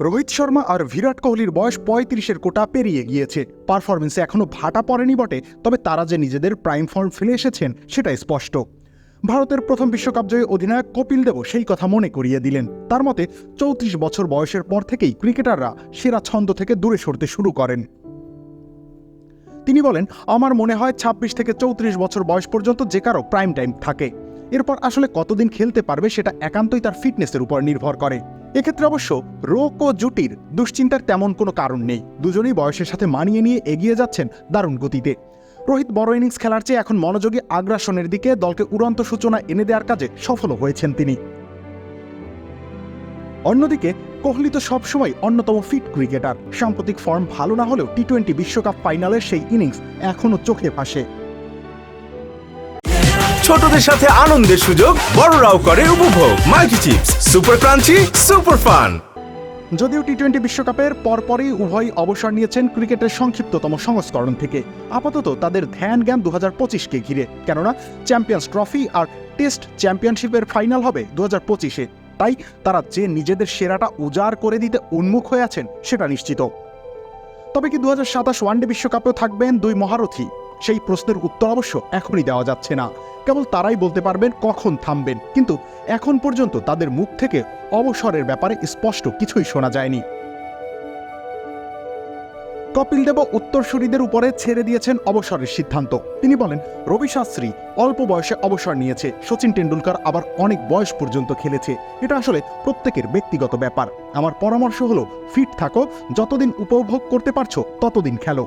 রোহিত শর্মা আর বিরাট কোহলির বয়স পঁয়ত্রিশের কোটা পেরিয়ে গিয়েছে। পারফরমেন্সে এখনও ভাটা পড়েনি বটে, তবে তারা যে নিজেদের প্রাইম ফর্ম ফেলে এসেছেন, সেটাই স্পষ্ট। ভারতের প্রথম বিশ্বকাপ জয়ী অধিনায়ক কপিল দেবও সেই কথা মনে করিয়ে দিলেন। তার মতে, চৌত্রিশ বছর বয়সের পর থেকেই ক্রিকেটাররা সেরা ছন্দ থেকে দূরে সরতে শুরু করেন। তিনি বলেন, আমার মনে হয় ২৬ থেকে চৌত্রিশ বছর বয়স পর্যন্ত যে কারও প্রাইম টাইম থাকে। এরপর আসলে কতদিন খেলতে পারবে সেটা একান্তই তার ফিটনেসের উপর নির্ভর করে। এক্ষেত্রে অবশ্য রোক ও জুটির দুশ্চিন্তার তেমন কোনো কারণ নেই। দুজনেই বয়সের সাথে মানিয়ে নিয়ে এগিয়ে যাচ্ছেন দারুণ গতিতে। রোহিত বড় ইনিংস খেলার চেয়ে এখন মনোযোগী আগ্রাসনের দিকে দলকে উড়ন্ত সূচনা এনে দেওয়ার কাজে সফল হয়েছেন তিনি। অন্যদিকে, কোহলি তো সবসময় অন্যতম ফিট ক্রিকেটার। সাম্প্রতিক ফর্ম ভালো না হলেও টি টোয়েন্টি বিশ্বকাপ ফাইনালের সেই ইনিংস এখনও চোখে ভাসে। ছোটদের সাথে আনন্দের সুযোগ বড়রাও করে উপভোগ। Multi chips, super crunchy, super fun. যদিও টি টোয়েন্টি বিশ্বকাপের পরপরই উভয় অবসর নিয়েছেন ক্রিকেটের সংক্ষিপ্ততম সংস্করণ থেকে। আপাতত তাদের ধ্যান জ্ঞান দু হাজার পঁচিশকে ঘিরে। কেননা, চ্যাম্পিয়ন্স ট্রফি আর টেস্ট চ্যাম্পিয়নশিপের ফাইনাল হবে দু হাজার পঁচিশে। তাই তারা যে নিজেদের সেরাটা উজাড় করে দিতে উন্মুখ হয়ে আছেন, সেটা নিশ্চিত। তবে কি দু হাজার সাতাশ ওয়ানডে বিশ্বকাপেও থাকবেন দুই মহারথী? সেই প্রশ্নের উত্তর অবশ্য এখনই দেওয়া যাচ্ছে না। কেবল তারাই বলতে পারবেন কখন থামবেন। কিন্তু এখন পর্যন্ত তাদের মুখ থেকে অবসরের ব্যাপারে স্পষ্ট কিছুই শোনা যায়নি। কপিল দেব উত্তরসূরিদের উপরে ছেড়ে দিয়েছেন অবসরের সিদ্ধান্ত। তিনি বলেন, রবি শাস্ত্রী অল্প বয়সে অবসর নিয়েছে সচিন টেন্ডুলকার আবার অনেক বয়স পর্যন্ত খেলেছে। এটা আসলে প্রত্যেকের ব্যক্তিগত ব্যাপার। আমার পরামর্শ হলো, ফিট থাকো, যতদিন উপভোগ করতে পারছ, ততদিন খেলো।